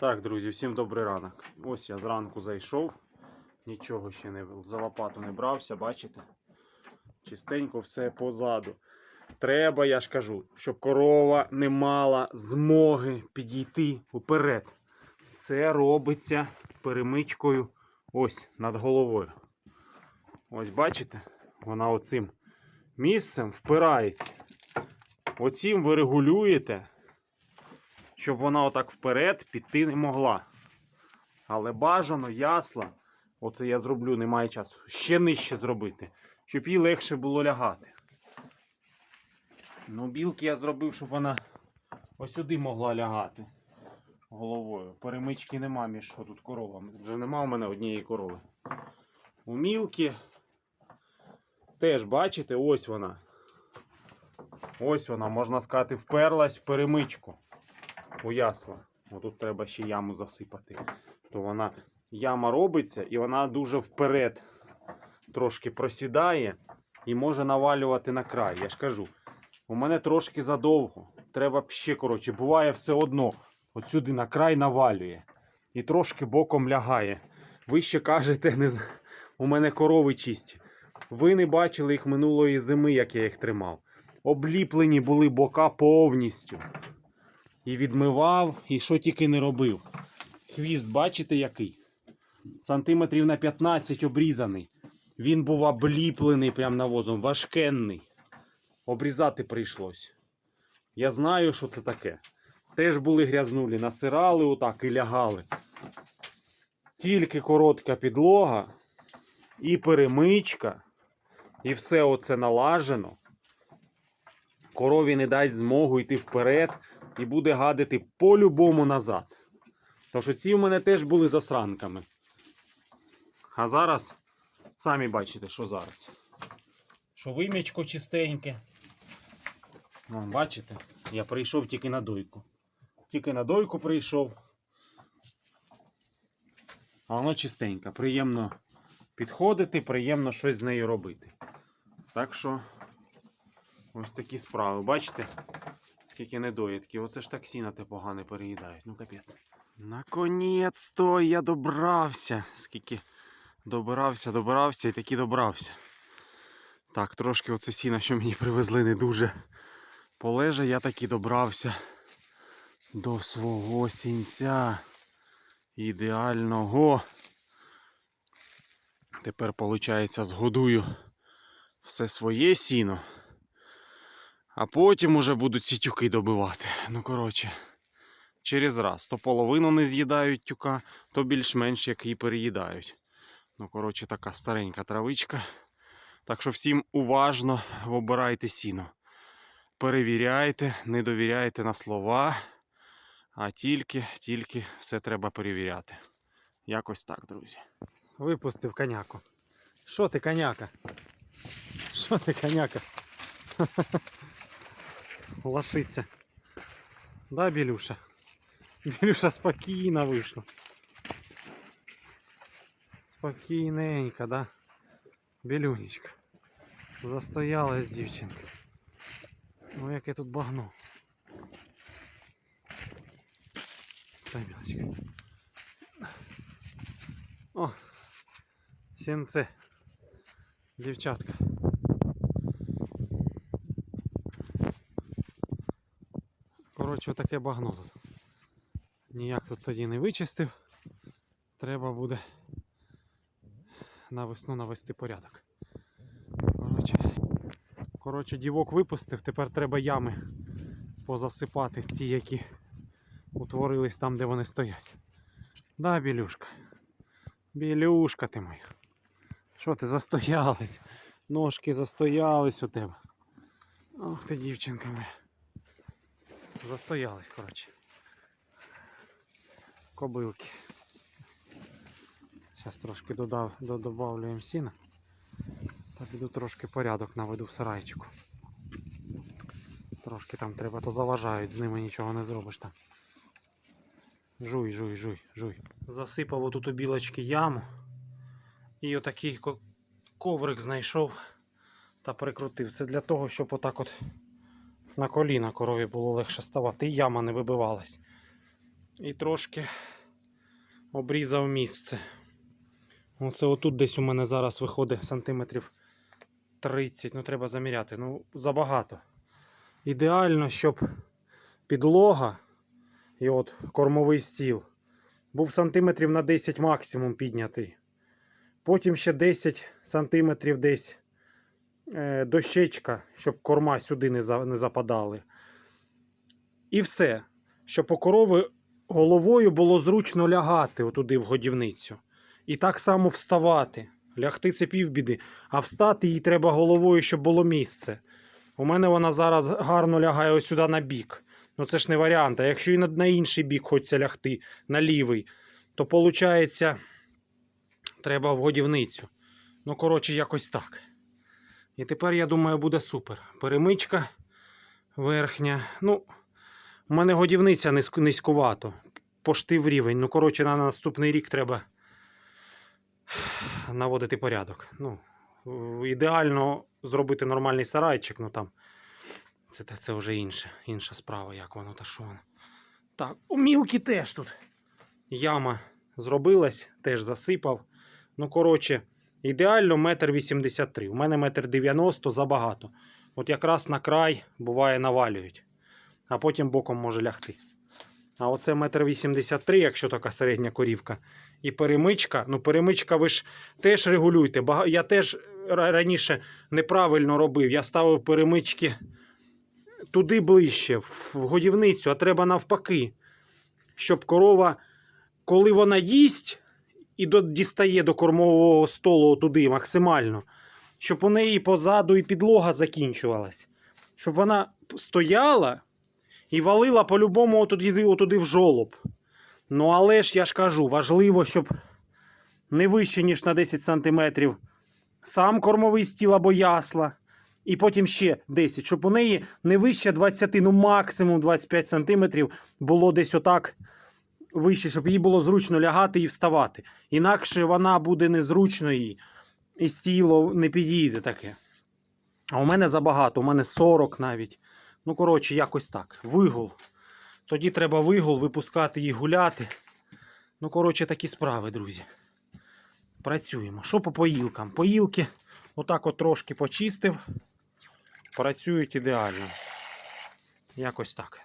Так, друзі, всім добрий ранок. Ось я зранку зайшов, нічого ще не за лопату не брався, бачите? Чистенько все позаду. Треба, я ж кажу, щоб корова не мала змоги підійти уперед. Це робиться перемичкою ось над головою. Ось бачите, вона оцим місцем впирається. Оцім ви регулюєте щоб вона отак вперед піти не могла. Але бажано ясла, оце я зроблю, немає часу, ще нижче зробити, щоб їй легше було лягати. Ну, білки я зробив, щоб вона ось сюди могла лягати головою. Перемички нема між що тут коровами. Вже нема у мене однієї корови. У мілки теж бачите, ось вона. Ось вона, можна сказати, вперлась в перемичку у ясла. Отут треба ще яму засипати. То вона яма робиться і вона дуже вперед трошки просідає і може навалювати на край. Я ж кажу, у мене трошки задовго. Треба ще коротше. Буває все одно. От сюди на край навалює і трошки боком лягає. Ви ще кажете, не... з- у мене корови чисті. Ви не бачили їх минулої зими, як я їх тримав. Обліплені були бока повністю і відмивав, і що тільки не робив. Хвіст, бачите, який? Сантиметрів на 15 обрізаний. Він був обліплений прям навозом, важкенний. Обрізати прийшлось. Я знаю, що це таке. Теж були грязнулі, насирали отак і лягали. Тільки коротка підлога і перемичка, і все оце налажено. Корові не дасть змогу йти вперед і буде гадити по-любому назад. Тож ці у мене теж були засранками. А зараз самі бачите, що зараз. Що вимічко чистеньке. Вон, бачите, я прийшов тільки на дойку. Тільки на дойку прийшов. А воно чистеньке. Приємно підходити, приємно щось з нею робити. Так що ось такі справи. Бачите? Скільки недоїдків. Оце ж так сіна те погане переїдають. Ну капець. Наконець-то я добрався. Скільки добирався, добирався і таки добрався. Так, трошки оце сіна, що мені привезли, не дуже полеже, я таки добрався до свого сінця. Ідеального. Тепер, виходить, згодую все своє сіно. А потім уже будуть ці тюки добивати. Ну, коротше, через раз. То половину не з'їдають тюка, то більш-менш як і переїдають. Ну, коротше, така старенька травичка. Так що всім уважно обирайте сіно. Перевіряйте, не довіряйте на слова, а тільки, тільки все треба перевіряти. Якось так, друзі. Випустив коняку. Що ти, коняка? Що ти, коняка? лошиця. Да, Білюша? Білюша спокійно вийшла. Спокійненько, да? Білюнечка. Застоялась дівчинка. Ну яке тут багно. Та білочка. О! Сінце. Дівчатка. Коротше, таке багно тут. Ніяк тут тоді не вичистив. Треба буде на весну навести порядок. Коротше, коротше, дівок випустив, тепер треба ями позасипати ті, які утворились там, де вони стоять. Да, білюшка. Білюшка ти моя. Що ти застоялась? Ножки застоялись у тебе. Ох ти, дівчинка моя. Застоялись, коротше. Кобилки. Зараз трошки додав, додавлюємо сіна. Та піду трошки порядок наведу в сарайчику. Трошки там треба, то заважають, з ними нічого не зробиш там. Жуй, жуй, жуй, жуй. Засипав отут у білочки яму. І отакий коврик знайшов та прикрутив. Це для того, щоб отак от на коліна корові було легше ставати, і яма не вибивалась. І трошки обрізав місце. Оце отут десь у мене зараз виходить сантиметрів 30. Ну, треба заміряти. Ну, забагато. Ідеально, щоб підлога і от кормовий стіл був сантиметрів на 10 максимум піднятий. Потім ще 10 сантиметрів десь дощечка, щоб корма сюди не, западали. І все. Щоб у корови головою було зручно лягати отуди в годівницю. І так само вставати. Лягти це півбіди, а встати їй треба головою, щоб було місце. У мене вона зараз гарно лягає сюди на бік. Ну це ж не варіант. А якщо і на інший бік хочеться лягти, на лівий, то виходить, треба в годівницю. Ну, коротше, якось так. І тепер, я думаю, буде супер. Перемичка верхня. Ну, у мене годівниця низьк- низькувато. Пошти в рівень. Ну, коротше, на наступний рік треба наводити порядок. Ну, ідеально зробити нормальний сарайчик, ну там. Це, це вже інше, інша справа, як воно та що воно. Так, у мілки теж тут. Яма зробилась, теж засипав. Ну, коротше, ідеально метр вісімдесят три. У мене метр дев'яносто забагато. От якраз на край буває навалюють, а потім боком може лягти. А оце метр вісімдесят три, якщо така середня корівка. І перемичка. Ну, перемичка ви ж теж регулюйте. Я теж раніше неправильно робив. Я ставив перемички туди ближче, в годівницю, а треба навпаки. Щоб корова, коли вона їсть і до, дістає до кормового столу туди максимально, щоб у неї позаду і підлога закінчувалась. Щоб вона стояла і валила по-любому отуди, отуди в жолоб. Ну, але ж я ж кажу, важливо, щоб не вище, ніж на 10 см сам кормовий стіл або ясла, і потім ще 10, щоб у неї не вище 20, ну максимум 25 см було десь отак вище, щоб їй було зручно лягати і вставати. Інакше вона буде незручно їй, і стіло не підійде таке. А у мене забагато, у мене 40 навіть. Ну, коротше, якось так. Вигул. Тоді треба вигул, випускати їх гуляти. Ну, коротше, такі справи, друзі. Працюємо. Що по поїлкам? Поїлки отак от трошки почистив. Працюють ідеально. Якось так.